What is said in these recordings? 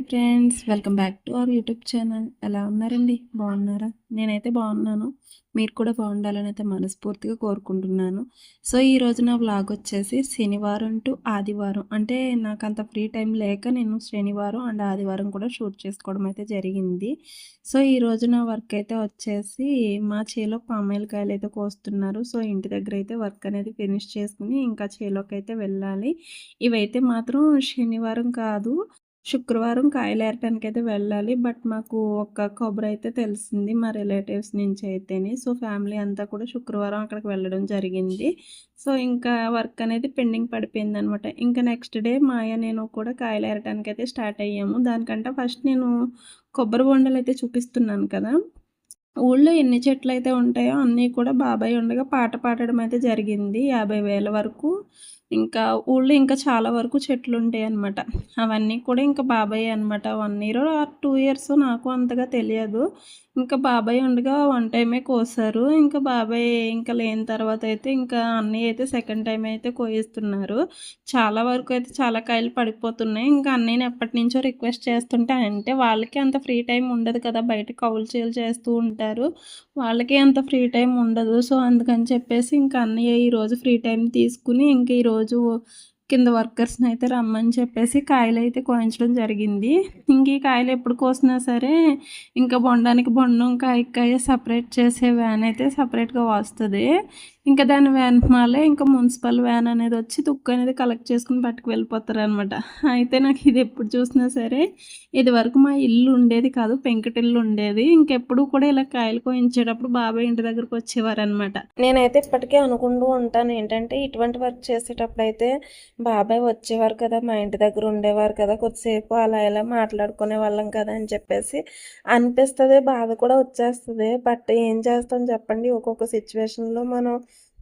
Hi friends welcome back to our YouTube channel. ఎలా ఉన్నారండి? బాగున్నారా? నేనైతే బాగున్నాను. మీరు కూడా బాగుండాలని అయితే మనస్ఫూర్తిగా కోరుకుంటున్నాను. సో ఈ రోజు నా వ్లాగ్ వచ్చేసి శనివారం టు ఆదివారం. అంటే నాకు అంత ఫ్రీ టైం లేక నేను శనివారం అండ్ ఆదివారం కూడా షూట్ చేసుకోవడం అయితే జరిగింది. సో ఈ రోజు నా వర్క్ అయితే వచ్చేసి మా చేలో పామాయిలకాయలు అయితే కోస్తున్నారు. సో ఇంటి దగ్గర అయితే వర్క్ అనేది ఫినిష్ చేసుకుని ఇంకా చేలోకి అయితే వెళ్ళాలి. ఇవైతే మాత్రం శనివారం కాదు. శుక్రవారం కాయలు ఏరటానికి అయితే వెళ్ళాలి. బట్ మాకు ఒక కొబ్బరి అయితే తెలిసింది మా రిలేటివ్స్ నుంచి అయితేనే. సో ఫ్యామిలీ అంతా కూడా శుక్రవారం అక్కడికి వెళ్ళడం జరిగింది. సో ఇంకా వర్క్ అనేది పెండింగ్ పడిపోయింది అనమాట ఇంకా నెక్స్ట్ డే మాయ నేను కూడా కాయలు ఏరటానికి అయితే స్టార్ట్ అయ్యాము. దానికంటే ఫస్ట్ నేను కొబ్బరి బొండలు అయితే చూపిస్తున్నాను కదా. ఊళ్ళో ఎన్ని చెట్లు అయితే ఉంటాయో అన్నీ కూడా బాబాయ్ ఉండగా పాట పాడడం అయితే జరిగింది యాభై వేల వరకు. ఇంకా ఊళ్ళో ఇంకా చాలా వరకు చెట్లు ఉంటాయి అనమాట అవన్నీ కూడా ఇంకా బాబాయ్ అనమాట one year or two years నాకు అంతగా తెలియదు. ఇంకా బాబాయ్ ఉండగా వన్ టైమే కోసారు. ఇంకా బాబాయ్ ఇంకా లేని తర్వాత అయితే ఇంకా అన్నయ్య అయితే సెకండ్ టైం అయితే కోయిస్తున్నారు. చాలా వరకు అయితే చాలా కాయలు పడిపోతున్నాయి. ఇంకా అన్నయ్యని ఎప్పటి నుంచో రిక్వెస్ట్ చేస్తుంటే అంటే వాళ్ళకి అంత ఫ్రీ టైం ఉండదు కదా. బయట కౌలు చేలు చేస్తూ ఉంటారు. వాళ్ళకి అంత ఫ్రీ టైం ఉండదు. సో అందుకని చెప్పేసి ఇంకా అన్నయ్య ఈరోజు ఫ్రీ టైం తీసుకుని ఇంక ఈరోజు కింద వర్కర్స్ని అయితే రమ్మని చెప్పేసి కాయలు అయితే కోయించడం జరిగింది. ఇంక ఈ కాయలు ఎప్పుడు కోసినా సరే ఇంకా బొండానికి బొండం కాయ సపరేట్ చేసే వ్యాన్ అయితే సపరేట్గా వస్తుంది. ఇంకా దాని వ్యాన్ మాలే ఇంకా మున్సిపల్ వ్యాన్ అనేది వచ్చి తుక్కు అనేది కలెక్ట్ చేసుకుని పట్టుకు వెళ్ళిపోతారు అనమాట అయితే నాకు ఇది ఎప్పుడు చూసినా సరే ఇది వరకు మా ఇల్లు ఉండేది కాదు పెంకటిల్లు ఉండేది. ఇంకెప్పుడు కూడా ఇలా కాయలు కోయించేటప్పుడు బాబాయ్ ఇంటి దగ్గరకు వచ్చేవారు అనమాట నేనైతే ఇప్పటికే అనుకుంటూ ఉంటాను ఏంటంటే ఇటువంటి వర్క్ చేసేటప్పుడు అయితే బాబాయ్ వచ్చేవారు కదా మా ఇంటి దగ్గర ఉండేవారు కదా కొద్దిసేపు అలా ఇలా మాట్లాడుకునే వాళ్ళం కదా అని చెప్పేసి అనిపిస్తుంది బాధ కూడా వచ్చేస్తుంది. బట్ ఏం చేస్తాం చెప్పండి ఒక్కొక్క సిచ్యువేషన్లో మనం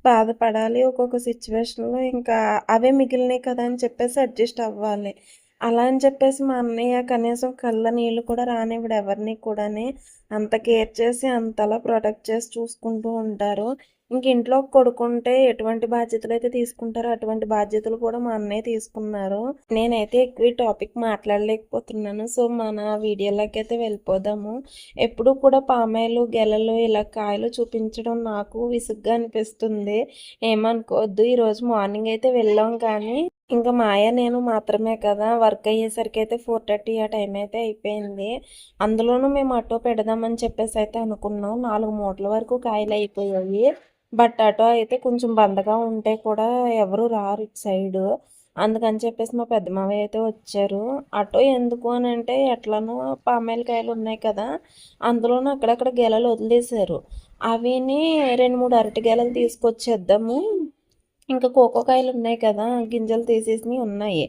బాధపడాలి ఒక్కొక్క సిచ్యువేషన్లో ఇంకా అవే మిగిలినాయి కదా అని చెప్పేసి అడ్జస్ట్ అవ్వాలి. అలా అని చెప్పేసి మా అన్నయ్య కనీసం కళ్ళ నీళ్ళు కూడా రానివిడు ఎవరిని కూడాని. అంత కేర్ చేసి అంతలా ప్రొటెక్ట్ చేసి చూసుకుంటూ ఉంటారు. ఇంక ఇంట్లో కొడుకుంటే ఎటువంటి బాధ్యతలు అయితే తీసుకుంటారో అటువంటి బాధ్యతలు కూడా మా అన్నయ్య తీసుకున్నారు. నేనైతే ఎక్కువ టాపిక్ మాట్లాడలేకపోతున్నాను. సో మన వీడియోలోకి అయితే వెళ్ళిపోదాము. ఎప్పుడు కూడా పామాయిలు గెలలు ఇలా కాయలు చూపించడం నాకు విసుగ్గా అనిపిస్తుంది. ఏమనుకోవద్దు ఈరోజు మార్నింగ్ అయితే వెళ్ళాం కానీ ఇంకా మాయ నేను మాత్రమే కదా. వర్క్ అయ్యేసరికి అయితే ఫోర్ థర్టీ ఆ టైం అయితే అయిపోయింది. అందులోనూ మేము ఆటో పెడదామని చెప్పేసి అయితే అనుకున్నాం. నాలుగు మూటల వరకు కాయలు అయిపోయాయి. బట్ అయితే కొంచెం బందగా ఉంటే కూడా ఎవరు రారు ఇటు సైడు. అందుకని చెప్పేసి మా పెద్ద మావయ్య అయితే వచ్చారు. అటో ఎందుకు అని అంటే ఎట్లనో పామాయిలకాయలు ఉన్నాయి కదా అందులోనూ అక్కడక్కడ గెలలు వదిలేశారు. అవిని రెండు మూడు అరటి గెలలు తీసుకొచ్చేద్దాము. ఇంకా కోకోకాయలు ఉన్నాయి కదా గింజలు తీసేసినవి ఉన్నాయి.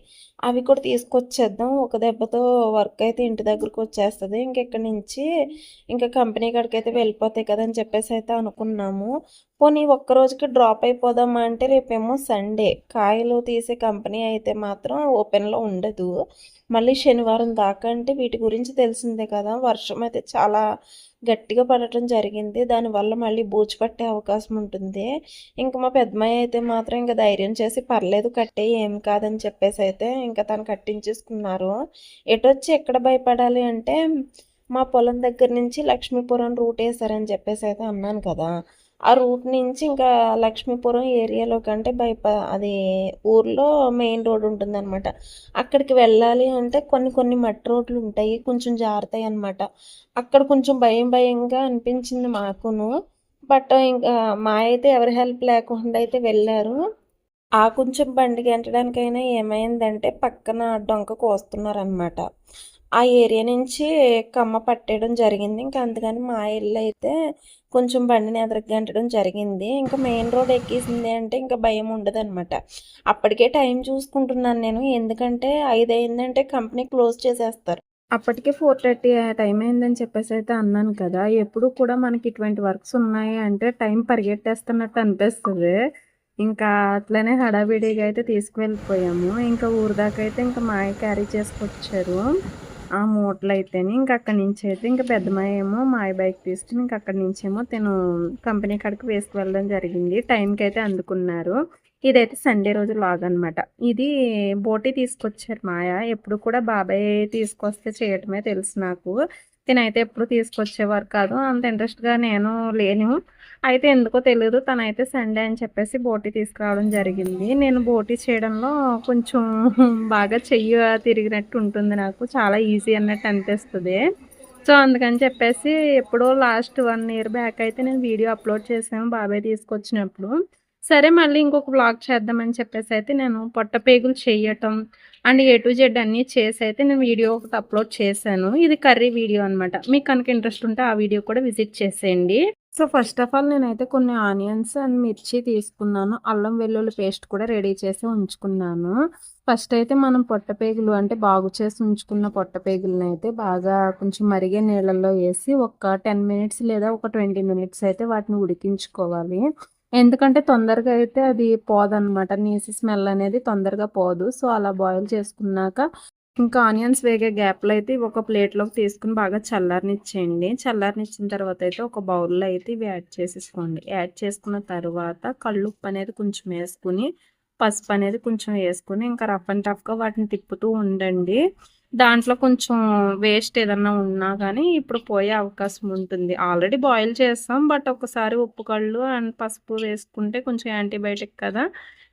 అవి కూడా తీసుకొచ్చేద్దాం. ఒక దెబ్బతో వర్క్ అయితే ఇంటి దగ్గరకు వచ్చేస్తుంది. ఇంకెక్కడి నుంచి? ఇంకా కంపెనీ కాడికి అయితే వెళ్ళిపోతాయి కదా అని చెప్పేసి అయితే అనుకున్నాము. పోనీ ఒక్క రోజుకి డ్రాప్ అయిపోదామా అంటే రేపేమో సండే. కాయలు తీసే కంపెనీ అయితే మాత్రం ఓపెన్లో ఉండదు. మళ్ళీ శనివారం దాకా అంటే వీటి గురించి తెలిసిందే కదా. వర్షం అయితే చాలా గట్టిగా పడటం జరిగింది. దానివల్ల మళ్ళీ బూజు పట్టే అవకాశం ఉంటుంది. ఇంకా మా పెద్దమ్మాయి అయితే మాత్రం ఇంకా ధైర్యం చేసి పర్లేదు కట్టే ఏం కాదని చెప్పేసి అయితే ఇంకా తను కట్టించేసుకున్నారు. ఎటొచ్చి ఎక్కడ భయపడాలి అంటే మా పొలం దగ్గర నుంచి లక్ష్మీపురం రూట్ వేసారని చెప్పేసి అయితే అన్నాను కదా. ఆ రూట్ నుంచి ఇంకా లక్ష్మీపురం ఏరియాలో కంటే బైపా అది ఊర్లో మెయిన్ రోడ్ ఉంటుందన్నమాట. అక్కడికి వెళ్ళాలి అంటే కొన్ని కొన్ని మట్టి రోడ్లు ఉంటాయి కొంచెం జారుతాయి అనమాట అక్కడ కొంచెం భయం భయంగా అనిపించింది మాకును. బట్ ఇంకా మా అయితే ఎవరి హెల్ప్ లేకుండా అయితే వెళ్ళారు. ఆ కొంచెం బండి గెంటడానికైనా ఏమైందంటే పక్కన డొంక కోస్తున్నారనమాట ఆ ఏరియా నుంచి కమ్మ పట్టేయడం జరిగింది. ఇంకా అందుకని మా ఇల్లు అయితే కొంచెం బండిని ఎదరగంటడం జరిగింది. ఇంకా మెయిన్ రోడ్ ఎక్కేసింది అంటే ఇంకా భయం ఉండదు అనమాట అప్పటికే టైం చూసుకుంటున్నాను నేను. ఎందుకంటే ఐదు అయిందంటే కంపెనీ క్లోజ్ చేసేస్తారు. అప్పటికే ఫోర్ థర్టీ టైం అయిందని చెప్పేసి అయితే అన్నాను కదా. ఎప్పుడు కూడా మనకి ఇటువంటి వర్క్స్ ఉన్నాయి అంటే టైం పరిగెట్టేస్తున్నట్టు అనిపిస్తుంది. ఇంకా అట్లనే హడావిడిగా అయితే తీసుకువెళ్ళిపోయాము. ఇంకా ఊరి దాకా అయితే ఇంకా మాయ క్యారీ చేసుకొచ్చారు. ఆ మూటలు అయితేనే ఇంక అక్కడి నుంచి అయితే ఇంకా పెద్దమ్మాయి ఏమో మాయ బైక్ తీసుకుని ఇంక అక్కడి నుంచేమో తను కంపెనీ కాడికి వేసుకువెళ్ళడం జరిగింది. టైంకి అయితే అందుకున్నారు. ఇదైతే సండే రోజు లాగ్ అనమాట ఇది బోటి తీసుకొచ్చారు మాయ. ఎప్పుడు కూడా బాబాయ్ తీసుకొస్తే చేయటమే తెలుసు నాకు. తినైతే ఎప్పుడు తీసుకొచ్చేవారు కాదు. అంత ఇంట్రెస్ట్గా నేను లేను. అయితే ఎందుకో తెలియదు తనైతే సండే అని చెప్పేసి బోటీ తీసుకురావడం జరిగింది. నేను బోటీ చేయడంలో కొంచెం బాగా చెయ్యి తిరిగినట్టు ఉంటుంది నాకు. చాలా ఈజీ అన్నట్టు అనిపిస్తుంది. సో అందుకని చెప్పేసి ఎప్పుడో లాస్ట్ వన్ ఇయర్ బ్యాక్ అయితే నేను వీడియో అప్లోడ్ చేసాను బాబాయ్ తీసుకొచ్చినప్పుడు. సరే మళ్ళీ ఇంకొక బ్లాగ్ చేద్దామని చెప్పేసి అయితే నేను పొట్ట పేగులు చేయటం అండ్ ఏ టు జెడ్ అన్నీ చేసి అయితే నేను వీడియో ఒకటి అప్లోడ్ చేశాను. ఇది కర్రీ వీడియో అనమాట మీకు కనుక ఇంట్రెస్ట్ ఉంటే ఆ వీడియో కూడా విజిట్ చేసేయండి. సో ఫస్ట్ ఆఫ్ ఆల్ నేనైతే కొన్ని ఆనియన్స్ అండ్ మిర్చి తీసుకున్నాను. అల్లం వెల్లుల్లి పేస్ట్ కూడా రెడీ చేసి ఉంచుకున్నాను. ఫస్ట్ అయితే మనం పొట్టపేగులు అంటే బాగు చేసి ఉంచుకున్న పొట్టపేగులను అయితే బాగా కొంచెం మరిగే నీళ్ళల్లో వేసి ఒక టెన్ మినిట్స్ లేదా ఒక ట్వంటీ మినిట్స్ అయితే వాటిని ఉడికించుకోవాలి. ఎందుకంటే తొందరగా అయితే అది పోదనమాట నీసి స్మెల్ అనేది తొందరగా పోదు. సో అలా బాయిల్ చేసుకున్నాక ఇంకా ఆనియన్స్ వేగే గ్యాప్లో అయితే ఒక ప్లేట్లోకి తీసుకుని బాగా చల్లారనిచ్చేయండి. చల్లారనిచ్చిన తర్వాత అయితే ఒక బౌల్లో అయితే ఇవి యాడ్ చేసేసుకోండి. యాడ్ చేసుకున్న తర్వాత కళ్ళుప్పు అనేది కొంచెం వేసుకుని పసుపు అనేది కొంచెం వేసుకుని ఇంకా రఫ్ అండ్ టఫ్గా వాటిని తిప్పుతూ ఉండండి. దాంట్లో కొంచెం వేస్ట్ ఏదన్నా ఉన్నా కానీ ఇప్పుడు పోయే అవకాశం ఉంటుంది. ఆల్రెడీ బాయిల్ చేస్తాం బట్ ఒకసారి ఉప్పు కళ్ళు అండ్ పసుపు వేసుకుంటే కొంచెం యాంటీబయాటిక్ కదా.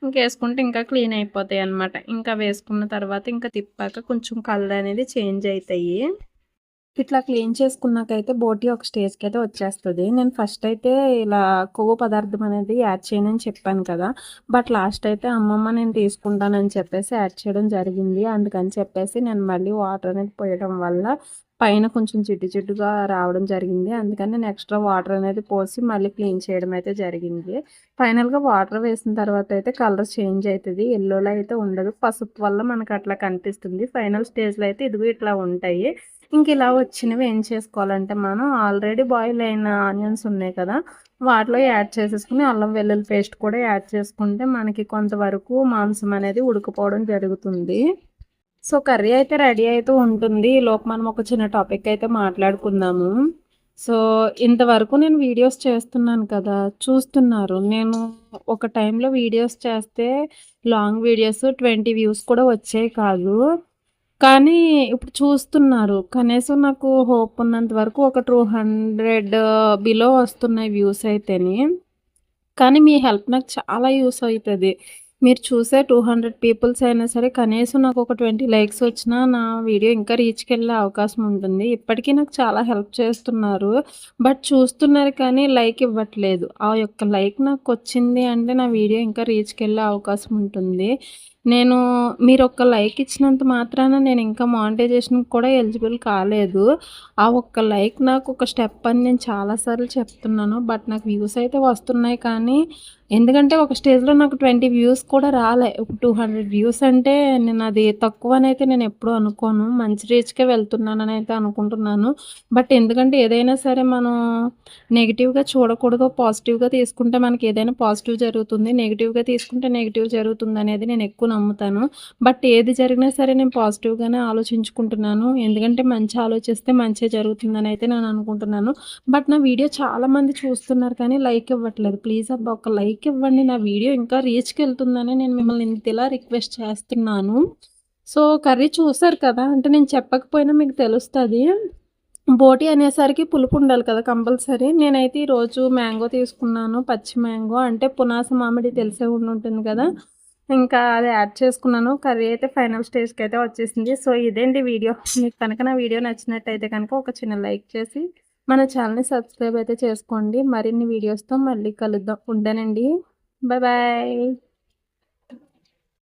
ఇంకా వేసుకుంటే ఇంకా క్లీన్ అయిపోతాయి అనమాట ఇంకా వేసుకున్న తర్వాత ఇంకా తిప్పాక కొంచెం కళ్ళు అనేది చేంజ్ అవుతాయి ఇట్లా క్లీన్ చేసుకున్నాకైతే బోటి ఒక స్టేజ్కి అయితే వచ్చేస్తుంది. నేను ఫస్ట్ అయితే ఇలా కొవ్వు పదార్థం అనేది యాడ్ చేయనని చెప్పాను కదా బట్ లాస్ట్ అయితే అమ్మమ్మ నేను తీసుకుంటానని చెప్పేసి యాడ్ చేయడం జరిగింది. అందుకని చెప్పేసి నేను మళ్ళీ వాటర్ అనేది పోయడం వల్ల పైన కొంచెం చిట్టు చిట్టుగా రావడం జరిగింది. అందుకని నేను ఎక్స్ట్రా వాటర్ అనేది పోసి మళ్ళీ క్లీన్ చేయడం అయితే జరిగింది. ఫైనల్గా వాటర్ వేసిన తర్వాత అయితే కలర్ చేంజ్ అవుతుంది ఎల్లోలో అయితే ఉండదు. పసుపు వల్ల మనకు అట్లా కనిపిస్తుంది. ఫైనల్ స్టేజ్లో అయితే ఇదిగో ఇట్లా ఉంటాయి. ఇంక ఇలా వచ్చినవి ఏం చేసుకోవాలంటే మనం ఆల్రెడీ బాయిల్ అయిన ఆనియన్స్ ఉన్నాయి కదా వాటిలో యాడ్ చేసేసుకుని అల్లం వెల్లుల్లి పేస్ట్ కూడా యాడ్ చేసుకుంటే మనకి కొంతవరకు మాంసం అనేది ఉడికిపోవడం జరుగుతుంది. సో కర్రీ అయితే రెడీ అయితే ఉంటుంది. లోపు మనం ఒక చిన్న టాపిక్ అయితే మాట్లాడుకుందాము. సో ఇంతవరకు నేను వీడియోస్ చేస్తున్నాను కదా చూస్తున్నారు. నేను ఒక టైంలో వీడియోస్ చేస్తే లాంగ్ వీడియోస్ ట్వంటీ వ్యూస్ కూడా వచ్చాయి కాదు. కానీ ఇప్పుడు చూస్తున్నారు. కనీసం నాకు హోప్ ఉన్నంత వరకు ఒక టూ హండ్రెడ్ బిలో వస్తున్నాయి వ్యూస్ అయితేని. కానీ మీ హెల్ప్ నాకు చాలా యూస్ అవుతుంది మీరు చూసే టూ హండ్రెడ్ పీపుల్స్ అయినా సరే కనీసం నాకు ఒక ట్వంటీ లైక్స్ వచ్చినా నా వీడియో ఇంకా రీచ్కి వెళ్ళే అవకాశం ఉంటుంది. ఇప్పటికీ నాకు చాలా హెల్ప్ చేస్తున్నారు. బట్ చూస్తున్నారు కానీ లైక్ ఇవ్వట్లేదు. ఆ యొక్క లైక్ నాకు వచ్చింది అంటే నా వీడియో ఇంకా రీచ్కి వెళ్ళే అవకాశం ఉంటుంది. నేను మీరు ఒక్క లైక్ ఇచ్చినంత మాత్రాన నేను ఇంకా మానిటైజేషన్ కూడా ఎలిజిబుల్ కాలేదు. ఆ ఒక్క లైక్ నాకు ఒక స్టెప్ అని నేను చాలాసార్లు చెప్తున్నాను. బట్ నాకు వ్యూస్ అయితే వస్తున్నాయి కానీ ఎందుకంటే ఒక స్టేజ్లో నాకు ట్వంటీ వ్యూస్ కూడా రాలే. ఒక టూ హండ్రెడ్ వ్యూస్ అంటే నేను అది తక్కువ అయితే నేను ఎప్పుడూ అనుకోను. మంచి రీచ్కే వెళ్తున్నానని అయితే అనుకుంటున్నాను. బట్ ఎందుకంటే ఏదైనా సరే మనం నెగిటివ్గా చూడకూడదు పాజిటివ్గా తీసుకుంటే మనకి ఏదైనా పాజిటివ్ జరుగుతుంది. నెగిటివ్గా తీసుకుంటే నెగిటివ్ జరుగుతుంది అనేది నేను ఎక్కువ నమ్ముతాను. బట్ ఏది జరిగినా సరే నేను పాజిటివ్గానే ఆలోచించుకుంటున్నాను. ఎందుకంటే మంచి ఆలోచిస్తే మంచి జరుగుతుందని అయితే నేను అనుకుంటున్నాను. బట్ నా వీడియో చాలామంది చూస్తున్నారు కానీ లైక్ ఇవ్వట్లేదు. ప్లీజ్ అబ్బా ఒక లైక్ లైక్ ఇవ్వండి. నా వీడియో ఇంకా రీచ్కి వెళ్తుందని నేను మిమ్మల్ని ఇంతలా రిక్వెస్ట్ చేస్తున్నాను. సో కర్రీ చూసారు కదా? అంటే నేను చెప్పకపోయినా మీకు తెలుస్తుంది. బోటి అనేసరికి పులుపు ఉండాలి కదా కంపల్సరీ. నేనైతే ఈరోజు మ్యాంగో తీసుకున్నాను. పచ్చి మ్యాంగో అంటే పునాస మామిడి తెలిసే ఉండి ఉంటుంది కదా? ఇంకా అది యాడ్ చేసుకున్నాను. కర్రీ అయితే ఫైనల్ స్టేజ్కి అయితే వచ్చేసింది. సో ఇదేంటి వీడియో? మీకు కనుక నా వీడియో నచ్చినట్టయితే కనుక ఒక చిన్న లైక్ చేసి మన ఛానల్ని సబ్స్క్రైబ్ అయితే చేసుకోండి. మరిన్ని వీడియోస్తో మళ్ళీ కలుద్దాం. ఉండనండి బాయ్ బాయ్.